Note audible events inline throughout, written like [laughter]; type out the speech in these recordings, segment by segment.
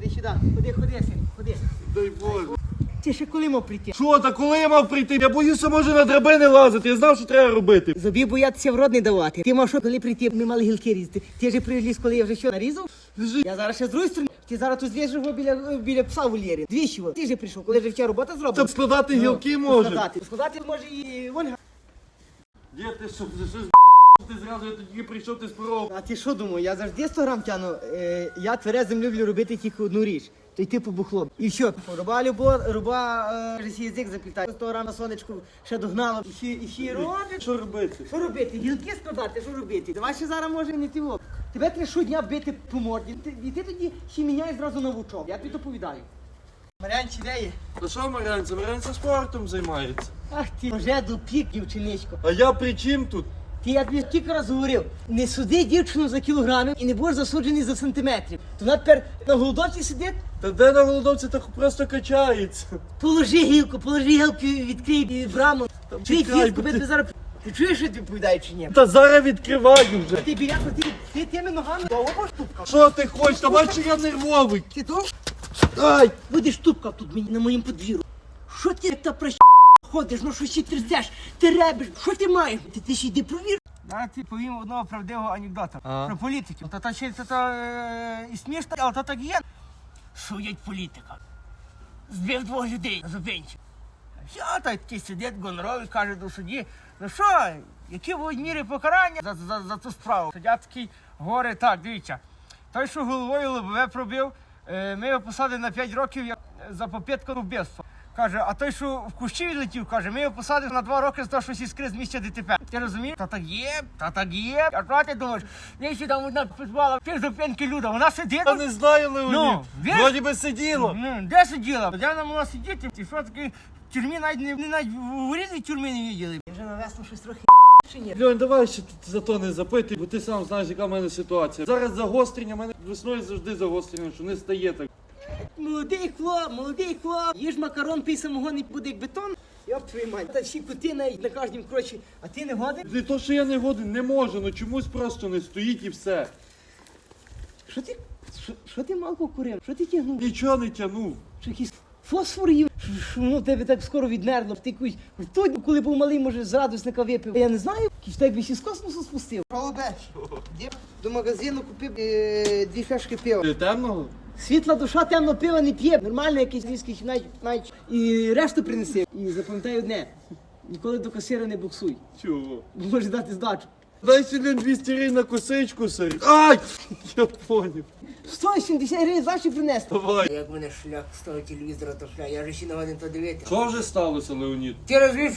Ходи сюди, ходи, ходи, син, ходи. Дай Боже. Ти ще коли мав прийти? Що, та коли я мав прийти? Я боюся, може на драбини лазити. Я знав, що треба робити. Зобі боятися в рот не давати. Ти мав що, коли прийти, ми мали гілки різати. Ти ж приліз, коли я вже що нарізав? Лежи. Я зараз ще з другої сторони. Ти зараз тут злізеш його біля, біля пса в вольєрі. Двічі. Ти ж прийшов, коли вже вчора робота зроблена. Щоб складати гілки може. Складати. Складати може і Ольга. Є ти що, щось ти зразу, я тоді прийшов, ти споров. А ти що думав, я завжди 100 грам тяну. Е, я тверезим люблю робити тільки одну річ. То йти по бухло. І що? Руба любо, руба е, сі язик заплітає. 100 грам на сонечку ще догнала. І ще, і ще робить. Що робити? Що робити? Гілки складати, що робити? Давай ще зараз може не ти во. Тебе треба щодня бити по морді. Ти- І ти тоді ще міняєш зразу на вучок. Я тобі доповідаю. Марянчі, де є? Та що Марянця? Марянця спортом займається. Ах ти, вже допік, дівчиничко. А я при чим тут? Ти я тобі кілька разів говорив, не суди дівчину за кілограми і не будеш засуджений за сантиметрів. То вона тепер на голодовці сидить, Та де на голодовці так просто качається? положи гілку, положи гілку, відкрий браму. Там Чуй чекай, гілку, бо ти- тобі зараз... Ти чуєш, що я тобі відповідаю чи ні? Та зараз відкриваю вже. Ти біля, ти, ти тими ногами довго будеш. Що ти хочеш? Та бачиш, я нервовий. Ти то? Ай! Будеш тупка тут мені на моїм подвір'ю. Що ти як та прощ ходиш, ну що ще трясеш, ти ребиш, що ти маєш? Ти, ти ще йди провір. Я ти повім одного правдивого анекдота А? про політиків. Та та ще це та, е, і смішно, але то так є. Судять політика. Збив двох людей на зупинці. Все, та ті сидять гонорові, каже до судді, ну що, які будуть міри покарання за, за, за ту справу? Суддя такий говорить, так, дивіться, той, що головою лобове пробив, е, ми його посадили на 5 років як за попитку вбивства. Каже, а той, що в кущі відлетів, каже, ми його посадили на 2 роки за те, що всі скриз з місця ДТП. Ти розумієш? Та так є, та так є. А що ти думаєш? Якщо там одна підбала, ти зупинки люда, вона сидить. Я не знаю, Леонід. Ну, він- Вроді би сиділо. Ну, де сиділа? Де вона могла сидіти? Ти що таке? В тюрмі навіть не, не навіть в рідній тюрмі не виділи. Вже навесно щось трохи чи ні? Льонь, давай ще тут за то не запитуй, бо ти сам знаєш, яка в мене ситуація. Зараз загострення, в мене весною завжди загострення, що не стає так. Молодий хлоп, молодий хлоп. Їж макарон, пий самого не буде як бетон. Йоп твою мать. Та всі кути навіть на кожнім крочі. А ти не годин? Не то, що я не годен, не можу, ну чомусь просто не стоїть і все. Що ти? Що, що ти малку курив? Що ти тягнув? Нічого не тянув. Що якийсь фосфор їв? Що- Що воно в тебе так скоро відмерло? Ти якусь той, коли був малий, може, з радусника випив. Я не знаю, якийсь так би ще з космосу спустив. Голубе, до магазину купив е, дві фляшки пива. Ти темного? Світла душа темно пива не п'є. Нормально якийсь віскі навіть, навіть і решту принеси. І запам'ятай одне. Ніколи до касира не буксуй. Чого? Бо може дати здачу. Дай сюди 200 гривень на косичку, сир. Ай! Я поняв. 170 гривень здачі принести. Давай. Як мене шлях з того телевізора, то шлях, я вже ще не годин то дивитися. Що вже сталося, Леонід? Ти розумієш,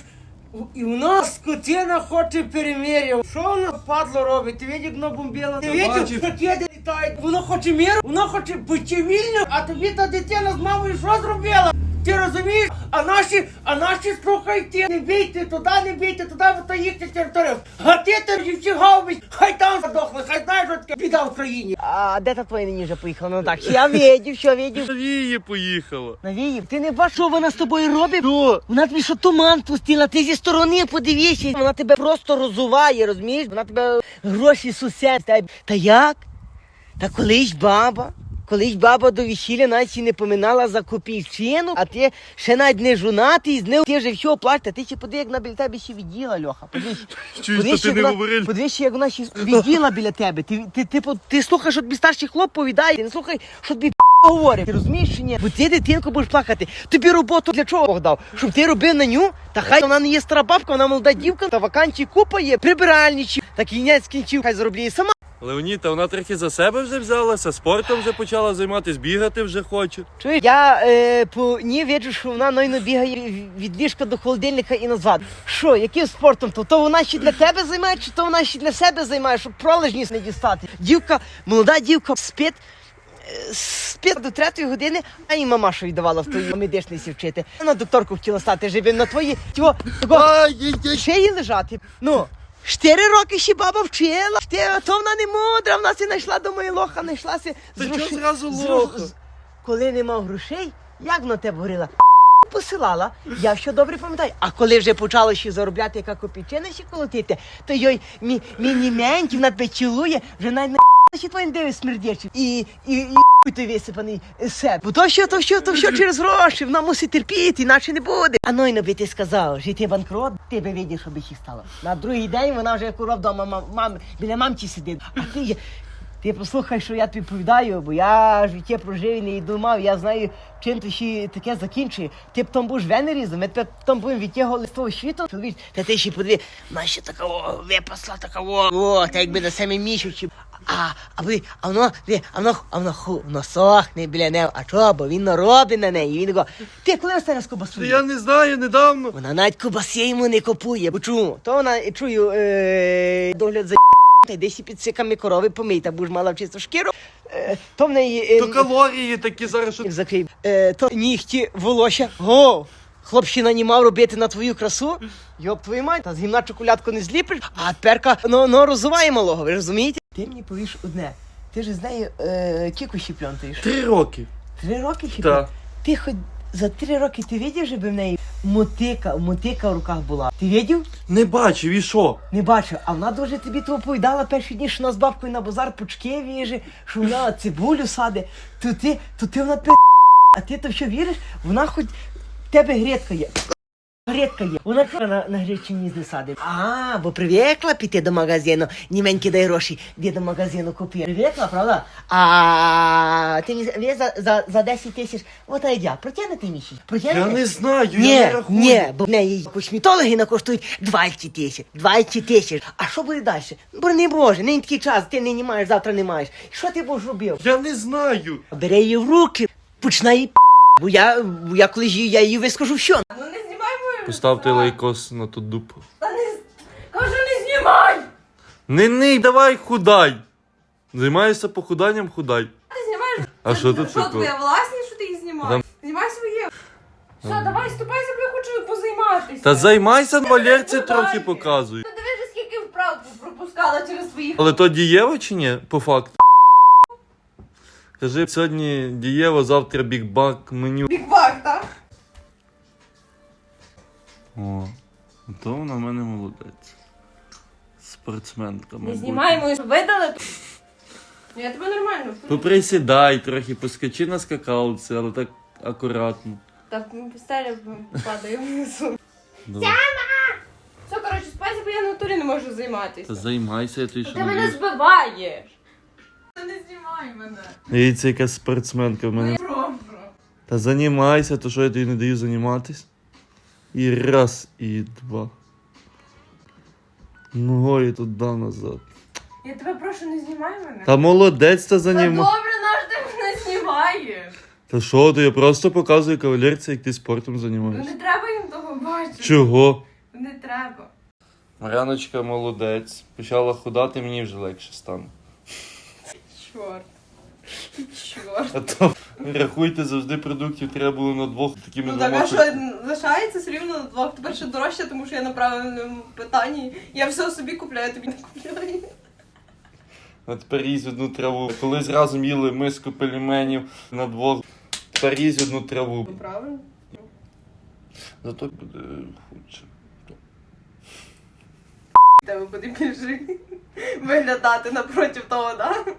і в нас скотина хоче перемир'я. Що воно падло робить? Ти видів, як воно бомбило? Ти Я видів, бачив. Літають. Воно хоче миру, воно хоче бути вільним, а тобі та дитина з мамою що зробила? Ти розумієш? А наші, а наші слухайте, не бійте туди, не бійте туди, бо то їхня територія. Гатити дівчі гаубить, хай там задохне, хай знаєш, що таке біда в країні. А де та твоя нині вже поїхала? Ну так, я видів, що видів. Віє поїхала. Навіїв, ти не бачиш, що вона з тобою робить? Вона тобі що туман пустила, ти зі сторони подивися. Вона тебе просто розуває, розумієш? Вона тебе гроші сусед. Та, та як? Та колись баба. Колись баба до весілля навіть і не поминала за копійчину, а ти ще навіть не жонатий, з ним ти вже все плачеш, ти ще подивись, як вона біля тебе ще відділа, Льоха. Подивись. [laughs] Чуєш, Подивись, то ти як не вона- говорив. Подивись, як вона ще відділа біля тебе. Ти, ти, ти, ти, ти слухаєш, що тобі старший хлоп повідає, ти не слухай, що тобі говорить. Ти розумієш чи ні? Бо ти дитинку будеш плакати. Тобі роботу для чого Бог дав? Щоб ти робив на ню? Та хай вона не є стара бабка, вона молода дівка, та вакансій купа є, прибиральничі. Та кінець кінчив, хай заробляє сама. Леонід, та вона трохи за себе вже взялася, спортом вже почала займатися, бігати вже хоче. Чуєш, я е, по ній бачу, що вона нойно бігає від ліжка до холодильника і назад. Що, яким спортом? То, то вона ще для тебе займає, чи то вона ще для себе займає, щоб пролежність не дістати? Дівка, молода дівка спить. е, Спить до третьої години, а їй мамаша віддавала в твої медичниці вчити. На докторку хотіла стати живим на твої тьо, шиї лежати. Ну, чотири роки ще баба вчила. То вона не мудра, вона си знайшла до моєї лоха, знайшлася. Та з чого гроші- зразу з- лоха? з- Коли не мав грошей, як на тебе говорила? Посилала, я що добре пам'ятаю. А коли вже почала ще заробляти, яка копійчина ще колотити, то йой мі, мініментів на тебе вже навіть не Ще твоїм дивись смердячий. І, і, і той висипаний сеп. Бо то що, то що, то що через гроші, вона мусить терпіти, іначе не буде. А ну би ти сказав, що ти банкрот, ти би видів, що би їх стало. На другий день вона вже як курва вдома мам, мам, біля мамці сидить. А ти. Ти послухай, що я тобі повідаю, бо я життя прожив і не думав, я знаю, чим то ще таке закінчує. Ти б там будеш венерізом, ми тебе там будемо відтягували з того світу. Та ти ще подиві, вона ще такого випасла такого, о, та якби на самі місяці. А, а ви, а воно, ви, а воно, а воно ху, воно сохне біля неї. А чого, бо він наробить на неї. Він го, ти коли останній раз кубасу? Та я не знаю, недавно. Вона навіть кубаси йому не купує. Бо чому? То вона, чую, е, догляд за [laughs] та й десь і під циками корови помий, та будеш мала чисту шкіру. Е, то в неї... Е, То калорії такі зараз, що. Е, то нігті, волосся. Го! Хлопчина не мав робити на твою красу. Йоп твою мать, та з гімна чоколядку не зліпиш, а перка ну, ну розуває малого, ви розумієте? Ти мені повіш одне. Ти ж з нею е, кіку ще пльонтаєш. три роки. Три роки Так. Ти хоч за три роки ти видів, щоб в неї мотика, мотика в руках була. Ти видів? Не бачив, і що? Не бачу, а вона дуже тобі то оповідала перші дні, що вона з бабкою на базар пучки віже, що вона цибулю саде. То ти, то ти вона пи... А ти то що віриш? Вона хоч тебе грядка є. Грядка є. Вона на, на гречині не. А, бо привикла піти до магазину. Німеньки дай гроші, де до магазину купує. Привикла, правда? А ти мені за, за, за 10 тисяч, от айдя, протягнете місяць? Я не знаю, я Ні, не рахую. ні, бо в неї косметологи накоштують 20 тисяч, 20 тисяч. А що буде далі? Бо не Боже, нині такий час, ти нині маєш, завтра не маєш. Що ти будеш робив? Я не знаю. Бери її в руки, починай її. Бо я, бо я коли її, я її вискажу все. Ну не знімай мою. Поставте лайкос на ту дупу. Та не з- кажу, не знімай! Не ний, давай худай. Займаєшся похуданням, худай. Ти знімаєш? А Це- що тут Що твоя власність, що ти їх знімаєш? Знімай своє. Все, давай, ступай, я хочу позайматися. Та займайся, Валерці трохи показуй. Ну диви вже скільки вправ пропускала через своїх. Але то дієва чи ні? По факту. Кажи, сьогодні дієва, завтра бікбак, меню. Бікбак, так? О, то вона в мене молодець. Спортсменка, Не мабуть. знімай мою, видали. Я тебе нормально. Поприсідай трохи, поскочи на скакалці, але так акуратно. Так, ми постеля падає внизу. Давай. Все, коротше, спайся, бо я на натурі не можу займатися. Та займайся, я тобі що Ти не мене збиваєш. Знімай мене. Дивіться, яка спортсменка в мене. Та займайся, то що я тобі не даю займатись. І раз, і два. Ногою туди назад. Я тебе прошу, не знімай мене. Та молодець та Та добре, наш ти мене знімаєш. Та що, то я просто показую кавалерці, як ти спортом Ну займаєшся. не треба їм того бачити. Чого? Не треба. Маряночка молодець. Почала худати, мені вже легше стане. Чорт. Чорт. А то рахуйте, завжди продуктів треба було на двох такими Ну так, а що лишається все рівно на двох. Тепер ще дорожче, тому що я на правильному питанні. Я все собі купляю, тобі не купляю. А тепер різь одну траву. Колись разом їли миску пельменів на двох. Тепер різь одну траву. Правильно? Зато буде худше. Тебе буде більше виглядати напроти того, так? Да?